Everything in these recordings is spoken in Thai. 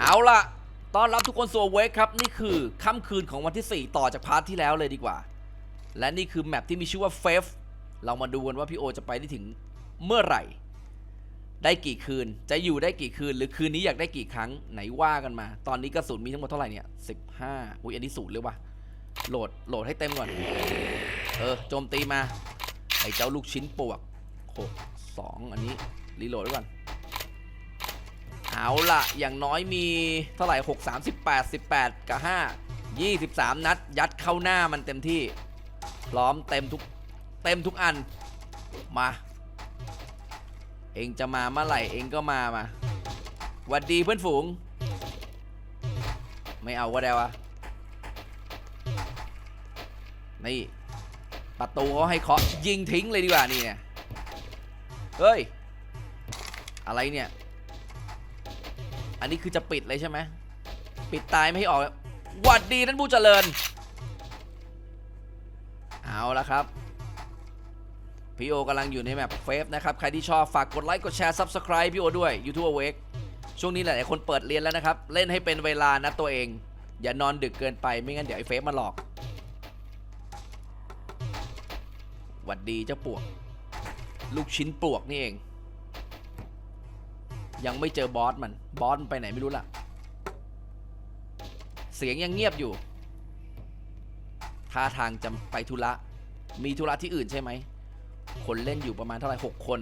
เอาล่ะ ต้อนรับทุกคนสู่เวกครับ นี่คือค่ำคืนของวันที่ 4 ต่อจากพาร์ทที่แล้วเลยดีกว่า และนี่คือแมปที่มีชื่อว่าเฟฟเรามาดูกันว่าพี่โอจะไปได้ถึงเมื่อไหร่ ได้กี่คืนจะอยู่ได้กี่คืน หรือคืนนี้อยากได้กี่ครั้งไหนว่ากันมา ตอนนี้กระสุนมีทั้งหมดเท่าไหร่เนี่ย15อุ้ยอันนี้ศูนย์เลยวะโหลดโหลดให้เต็มก่อน เออโจมตีมาไอ้เจ้าลูกชิ้นปวก6 2อันนี้รีโหลดไว้ก่อน เอาละอย่างน้อยมีเท่าไหร่ 6 3 8 18 กับ 5 23 นัด ยัดเข้าหน้ามันเต็มที่ พร้อมเต็มทุก เต็มทุกอัน มา เองจะมาเมื่อไหร่เองก็มามาหวัดดีเพื่อนฝูง ไม่เอาก็ได้วะ นี่ ประตูเขาให้เคาะยิงทิ้งเลยดีกว่านี่เนี่ย เฮ้ย อะไรเนี่ย อันนี้คือจะปิดเลยใช่ไหมปิดตายไม่ให้ออกหวัดดีท่านผู้เจริญ เอาละครับพี่โอกำลังอยู่ในแมปเฟฟนะครับ ใครที่ชอบฝากกดไลค์กดแชร์ Subscribe พี่โอด้วย YouTube Awake ช่วงนี้หลายๆคนเปิดเรียนแล้วนะครับ เล่นให้เป็นเวลานะตัวเอง อย่านอนดึกเกินไปไม่งั้นเดี๋ยวไอ้เฟฟมาหลอกหวัดดีเจ้าปวก ลูกชิ้นปลวกนี่เอง ยังไม่เจอบอสมัน บอสไปไหนไม่รู้ล่ะ เสียงยังเงียบอยู่ท่าทางจะไปธุระ มีธุระที่อื่นใช่ไหม คนเล่นอยู่ประมาณเท่าไหร่หกคน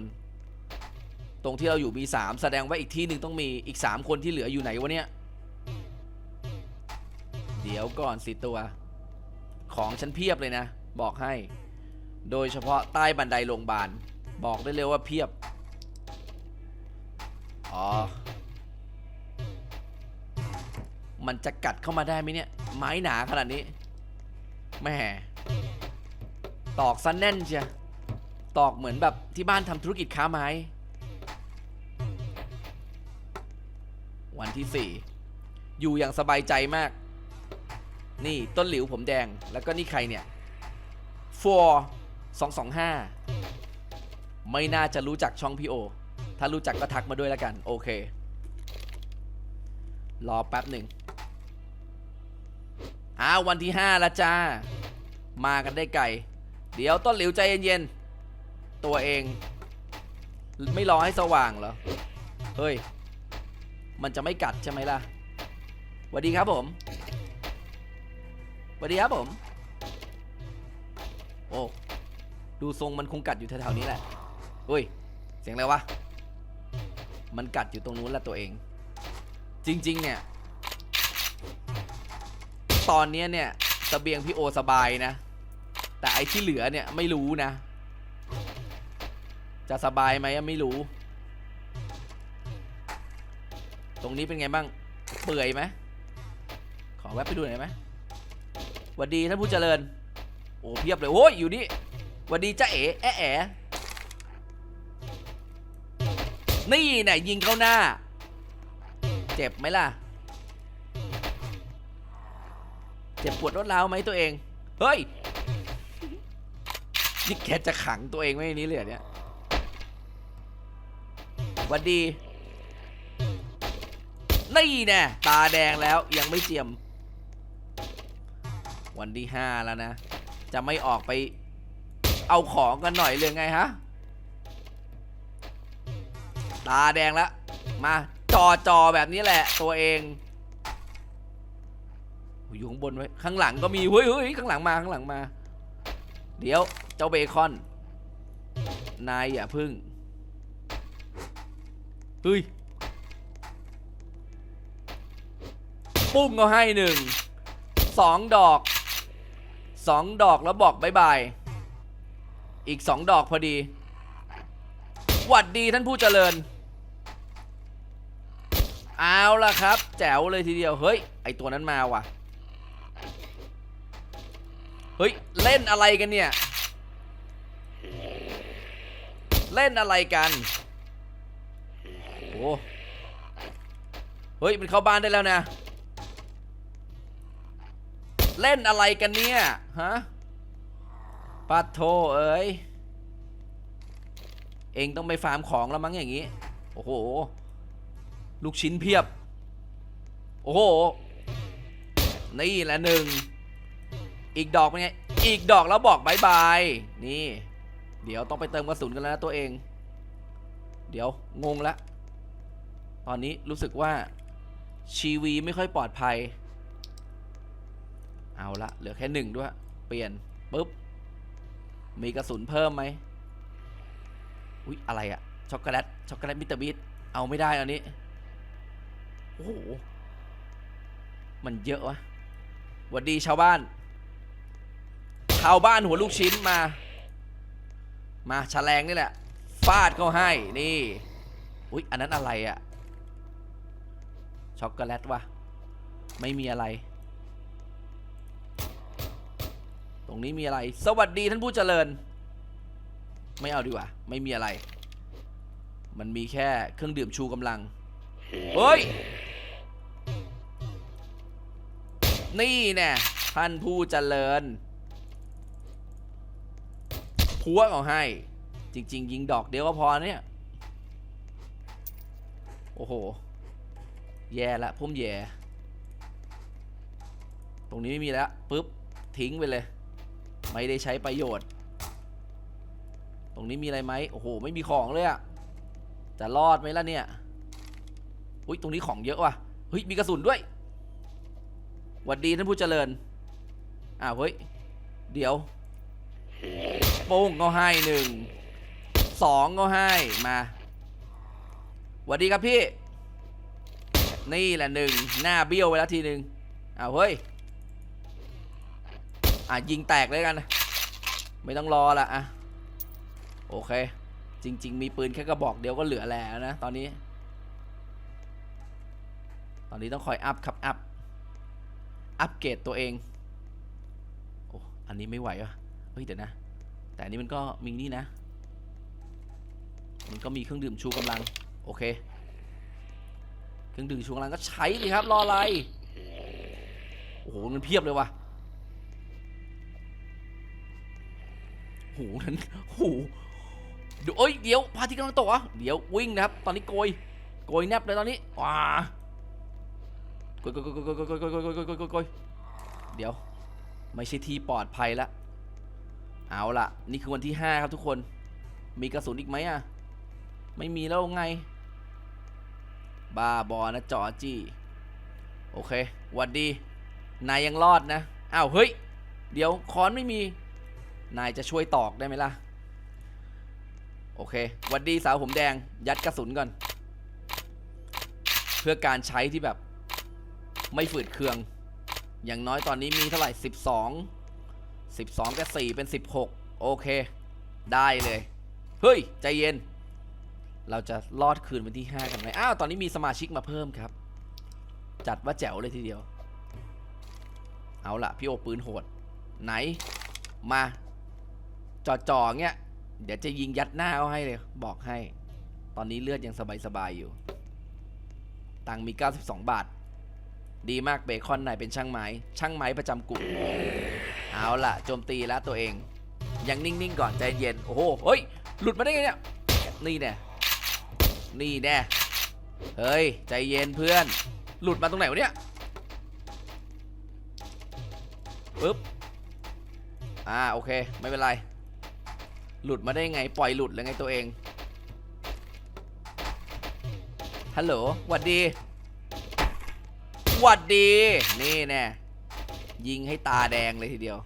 ตรงที่เราอยู่มีสามแสดงว่าอีกที่หนึ่งต้องมีอีกสามคนที่เหลืออยู่ไหนวะเนี่ย เดี๋ยวก่อนสิตัว ของฉันเพียบเลยนะ บอกให้ โดยเฉพาะใต้บันไดโรงพยาบาล บอกได้เลยว่าเพียบ อ๋อ มันจะกัดเข้ามาได้ไหมเนี่ย ไม้หนาขนาดนี้แหม่ตอกซันแน่นเชียตอกเหมือนแบบที่บ้านทำธุรกิจค้าไม้ วันที่ 4 อยู่อย่างสบายใจมาก นี่ต้นหลิวผมแดงแล้วก็นี่ใครเนี่ย for 225ไม่น่าจะรู้จักช่องพี่โอ ถ้ารู้จักก็ทักมาด้วยแล้วกัน โอเค รอแป๊บหนึ่งอ้าววันที่5แล้วจ้า มากันได้ไกล เดี๋ยวต้นหลิวใจเย็นๆ ตัวเอง ไม่รอให้สว่างเหรอ เฮ้ย มันจะไม่กัดใช่ไหมล่ะสวัสดีครับผมสวัสดีครับผม โอ้ ดูทรงมันคงกัดอยู่แถวๆนี้แหละอุ้ย เสียงอะไรวะ มันกัดอยู่ตรงนู้นแหละตัวเอง จริง ๆ เนี่ย ตอนเนี้ยเนี่ยสเสบียงพี่โอสบายนะ แต่ไอ้ที่เหลือเนี่ยไม่รู้นะ จะสบายไหมไม่รู้ ตรงนี้เป็นไงบ้าง เปื่อยไหมขอแวะไปดูหน่อยไหมหวัสดีท่านผู้เจริญ โอ้เพียบเลยโอ้ยอยู่นี่หวัสดีจ้าเอ๋แอ นี่เนี่ยยิงเข้าหน้า เจ็บไหมล่ะ เจ็บปวดรวดร้าวไหมตัวเอง เฮ้ย นี่แกจะขังตัวเองไว้ในนี้เลยเนี่ยวัสดี นี่แน่ตาแดงแล้วยังไม่เจียม วันที่ห้าแล้วนะ จะไม่ออกไปเอาของกันหน่อยเลยไงฮะ ตาแดงแล้วมาจอจอแบบนี้แหละตัวเองอยู่ข้างบนไว้ข้างหลังก็มีเฮ้ยเฮ้ยข้างหลังมาข้างหลังมา เดี๋ยวเจ้าเบคอน นายอย่าพึ่งเฮ้ยปุ้มก็ให้หนึ่งสองดอกสองดอกแล้วบอกบายบายอีกสองดอกพอดีหวัดดีท่านผู้เจริญ เอาล่ะครับ แจ๋วเลยทีเดียว เฮ้ย ไอตัวนั้นมาว่ะ เฮ้ย เล่นอะไรกันเนี่ย เล่นอะไรกันโอ้เฮ้ย มันเข้าบ้านได้แล้วนะ เล่นอะไรกันเนี่ย ฮะปัดโทเอ้ย เองต้องไปฟาร์มของแล้วมั้งอย่างนี้ โอ้โห ลูกชิ้นเพียบ โอ้โห นี่แหละหนึ่ง อีกดอกเป็นไง อีกดอกแล้วบอกบายบาย นี่ เดี๋ยวต้องไปเติมกระสุนกันแล้วนะตัวเอง เดี๋ยวงงละ ตอนนี้รู้สึกว่าชีวีไม่ค่อยปลอดภัย เอาละเหลือแค่หนึ่งด้วย เปลี่ยนปุ๊บ มีกระสุนเพิ่มไหมอุ๊ย อะไรอะช็อกโกแลตช็อกโกแลตมิสเตอร์บีทเอาไม่ได้อันนี้ โอ้โห มันเยอะวะหวัดดีชาวบ้าน ชาวบ้านหัวลูกชิ้นมา มาฉลงนี่แหละ ฟาดเขาให้นี่ อุ๊ย อันนั้นอะไรอะช็อกโกแลตวะไม่มีอะไร ตรงนี้มีอะไร สวัสดีท่านผู้เจริญ ไม่เอาดีกว่า ไม่มีอะไร มันมีแค่เครื่องดื่มชูกำลัง เฮ้ย นี่แน่ท่านผู้เจริญพัวเอาให้ จริง ๆ ยิงดอกเดียวก็พอเนี่ย โอ้โห แย่ละพุ่มแย่ ตรงนี้ไม่มีแล้วปุ๊บ ทิ้งไปเลย ไม่ได้ใช้ประโยชน์ ตรงนี้มีอะไรไหมโอ้โห ไม่มีของเลยอะจะรอดไหมล่ะเนี่ย อุ้ยตรงนี้ของเยอะว่ะเฮ้ยมีกระสุนด้วย วัดดีท่านผู้เจริญ อ้าวเฮ้ย เดี๋ยวโป้งก็ให้หนึ่งสองก็ให้มาวัดดีครับพี่ นี่แหละหนึ่งหน้าเบี้ยวไปแล้วทีหนึ่งอ้าวเฮ้ย อะยิงแตกเลยกัน ไม่ต้องรอละอะโอเค จริง ๆ มีปืนแค่กระบอกเดียวก็เหลือแล้วนะ ตอนนี้ ตอนนี้ต้องคอยอัพครับอัพ อัพเกรดตัวเองโอ้อันนี้ไม่ไหววะเฮ้ยเดี๋ยวนะ แต่อันนี้มันก็มีนี่นะ มันก็มีเครื่องดื่มชูกำลัง โอเค เครื่องดื่มชูกำลังก็ใช้สิครับรออะไร โอ้โหมันเพียบเลยว่ะโหนั้นโหเดี๋ยวเอ้ยเดี๋ยวพาทิตย์กำลังตกอะเดี๋ยววิ่งนะครับ ตอนนี้โกย โกยแนบเลยตอนนี้ว้า กยกยกยกยกยกยกยกยกยโกยกยโกยกยโกยเดี๋ยว ไม่ใช่ที่ปลอดภัยละ เอาล่ะนี่คือวันที่ห้าครับทุกคน มีกระสุนอีกไหมอะ ไม่มีแล้วไง บ้าบอนะจอจี้ โอเคหวัดดี นายยังรอดนะ อ้าว เฮ้ย เดี๋ยวค้อนไม่มี นายจะช่วยตอกได้ไหมล่ะ โอเคหวัดดีสาวผมแดง ยัดกระสุนก่อน เพื่อการใช้ที่แบบ ไม่ฝืดเคือง อย่างน้อยตอนนี้มีเท่าไหร่ 12 12กับ4เป็น 16 โอเค ได้เลย เฮ้ย ใจเย็น เราจะรอดคืนวันที่ 5 กันไหมอ้าว ตอนนี้มีสมาชิกมาเพิ่มครับ จัดว่าแจ๋วเลยทีเดียว เอาละพี่โอปืนโหด ไหน มาจ่อๆเงี้ย เดี๋ยวจะยิงยัดหน้าเขาให้เลย บอกให้ ตอนนี้เลือดยังสบายๆอยู่ ตังมี 92 บาท ดีมากเบคอนนายเป็นช่างไม้ ช่างไม้ประจำกลุ่มเอาล่ะโจมตีแล้วตัวเอง ยังนิ่งๆก่อนใจเย็นโอ้โหเฮ้ยหลุดมาได้ไงเนี่ยนี่แน่นี่แน่เฮ้ยใจเย็นเพื่อน หลุดมาตรงไหนวะเนี่ยปึ๊บอ่าโอเคไม่เป็นไร หลุดมาได้ไงปล่อยหลุดเลยไงตัวเองฮัลโหลหวัดดี หวัดดี นี่แน่ยิงให้ตาแดงเลยทีเดียว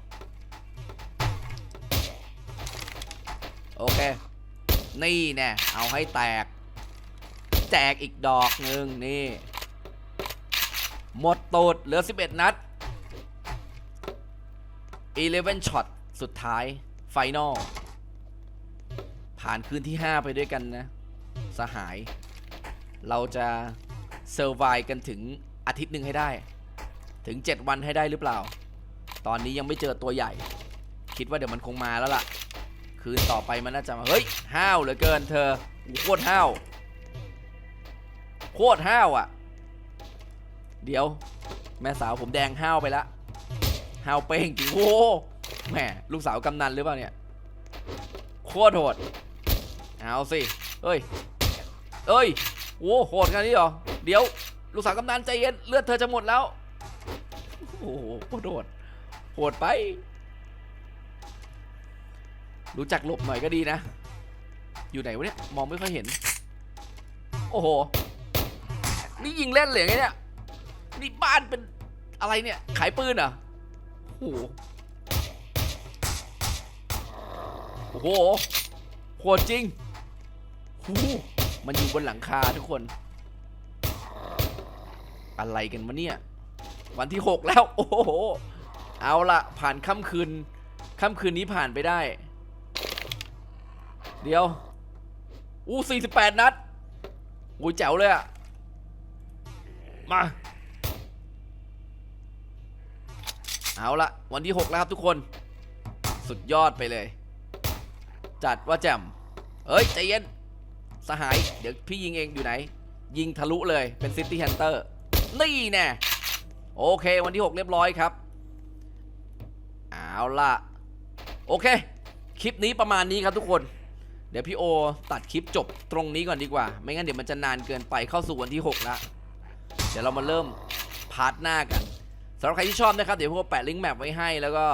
โอเค นี่แน่เอาให้แตก แจกอีกดอกหนึ่งนี่ หมดตูดเหลือ 11 นัด 11ช็อตสุดท้ายไฟนอลผ่านคืนที่ 5 ไปด้วยกันนะ สหาย เราจะเซอร์ไวกันถึง อาทิตย์หนึ่งให้ได้ ถึง 7 วันให้ได้หรือเปล่า ตอนนี้ยังไม่เจอตัวใหญ่ คิดว่าเดี๋ยวมันคงมาแล้วล่ะ คืนต่อไปมันน่าจะมา เฮ้ย ห้าวเหลือเกินเธอโคตรห้าว โคตรห้าวอะ เดี๋ยว แม่สาวผมแดงห้าวไปละห้าวเป้งจริงโอ้แหมลูกสาวกำนันหรือเปล่าเนี่ย โคตรโหด เอาสิ เอ้ย เอ้ย โอ้โหดขนาดนี้เหรอ เดี๋ยว ลูกสาวกำนันใจเย็นเลือดเธอจะหมดแล้ว โอ้โหโคตรโหดโหดไป รู้จักหลบหน่อยก็ดีนะ อยู่ไหนวะเนี่ย มองไม่ค่อยเห็น โอ้โห นี่ยิงเล่นเลยไงเนี่ย นี่บ้านเป็นอะไรเนี่ย ขายปืนอะโอ้โหโอ้โหโหดจริงหูมันอยู่บนหลังคาทุกคน อะไรกันวะเนี่ย วันที่ 6 แล้ว โอ้โห เอาละผ่านค่ำคืน ค่ำคืนนี้ผ่านไปได้ เดี๋ยว อู้48 นัดโอ้ยแจ๋วเลยอะมา เอาละวันที่ 6 แล้วครับทุกคน สุดยอดไปเลย จัดว่าแจ่มเอ้ย ใจเย็น สหาย เดี๋ยวพี่ยิงเองอยู่ไหน ยิงทะลุเลยเป็นซิตี้ h ฮนเตอร์ นี่แน่โอเควันที่ 6 เรียบร้อยครับ เอาล่ะ โอเค คลิปนี้ประมาณนี้ครับทุกคน เดี๋ยวพี่โอตัดคลิปจบตรงนี้ก่อนดีกว่า ไม่งั้นเดี๋ยวมันจะนานเกินไปเข้าสู่วันที่ 6 แล้ว เดี๋ยวเรามาเริ่มพาร์ทหน้ากันสำหรับใครที่ชอบนะครับ เดี๋ยวพี่โอแปะลิงก์แมปไว้ให้แล้วก็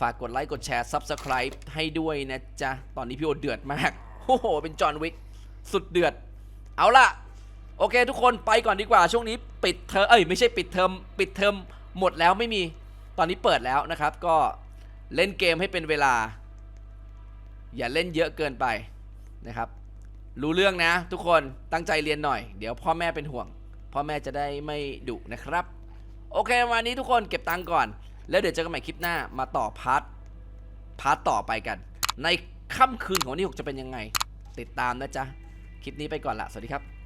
ฝากกดไลค์กดแชร์ Subscribe ให้ด้วยนะจ๊ะ ตอนนี้พี่โอเดือดมาก โอ้โห เป็นจอห์นวิก สุดเดือด เอาล่ะ โอเค ทุกคนไปก่อนดีกว่าช่วงนี้ปิดเทอมเอ้ยไม่ใช่ปิดเทอมปิดเทอมหมดแล้วไม่มีตอนนี้เปิดแล้วนะครับ ก็เล่นเกมให้เป็นเวลา อย่าเล่นเยอะเกินไปนะครับ รู้เรื่องนะ ทุกคนตั้งใจเรียนหน่อย เดี๋ยวพ่อแม่เป็นห่วง พ่อแม่จะได้ไม่ดุนะครับ โอเควันนี้ทุกคนเก็บตังค์ก่อน แล้วเดี๋ยวเจอกันใหม่คลิปหน้ามาต่อพาร์ทพาร์ทต่อไปกัน ในค่ำคืนของวันที่6จะเป็นยังไง ติดตามนะจ๊ะคลิปนี้ไปก่อนละสวัสดีครับ